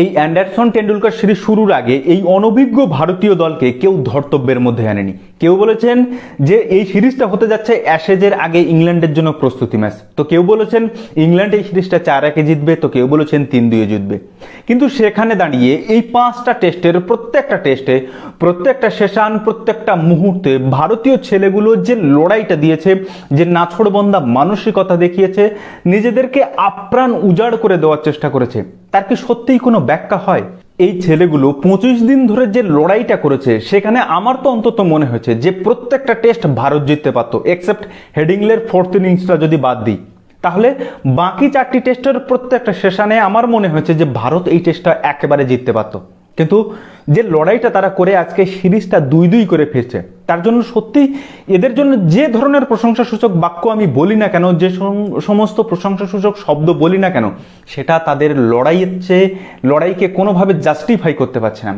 এই Anderson Tendulkar series শুরুর আগে এই অনভিজ্ঞ ভারতীয় দলকে কেউ ধর্তব্যের মধ্যে আনেনি। কেউ বলেছেন যে এই সিরিজটা হতে যাচ্ছে অ্যাশেজের আগে ইংল্যান্ডের জন্য প্রস্তুতি ম্যাচ। তো কেউ বলেছেন ইংল্যান্ড এই সিরিজটা চার একে জিতবে, তো কেউ বলেছেন তিন দুয়ে জিতবে। কিন্তু সেখানে দাঁড়িয়ে এই পাঁচটা টেস্টের প্রত্যেকটা টেস্টে, প্রত্যেকটা সেশন, প্রত্যেকটা মুহূর্তে ভারতীয় ছেলেগুলো যে লড়াইটা দিয়েছে, যে নাছড়বন্দা মানসিকতা দেখিয়েছে, নিজেদেরকে আপ্রাণ উজাড় করে দেওয়ার চেষ্টা করেছে। তার কি সত্যিই কোনো ব্যাখ্যা হয়? এই ছেলেগুলো পঁচিশ দিন ধরে যে লড়াইটা করেছে, সেখানে আমার তো অন্তত মনে হয়েছে যে প্রত্যেকটা টেস্ট ভারত জিততে পারতো এক্সেপ্ট হেডিংলের ফোর্থ ইনিংসটা যদি বাদ দিই। তাহলে বাকি চারটি টেস্টের প্রত্যেকটা সেশনে আমার মনে হয়েছে যে ভারত এই টেস্টটা একেবারে জিততে পারতো। কিন্তু যে লড়াইটা তারা করে আজকে সিরিজটা দুই দুই করে ফিরছে তার জন্য সত্যি এদের জন্য যে ধরনের প্রশংসাসূচক বাক্য আমি বলি না কেন, যে সম- সমস্ত প্রশংসাসূচক শব্দ বলি না কেন, সেটা তাদের লড়াইয়ের চেয়ে, লড়াইকে কোনোভাবে জাস্টিফাই করতে পারছে না।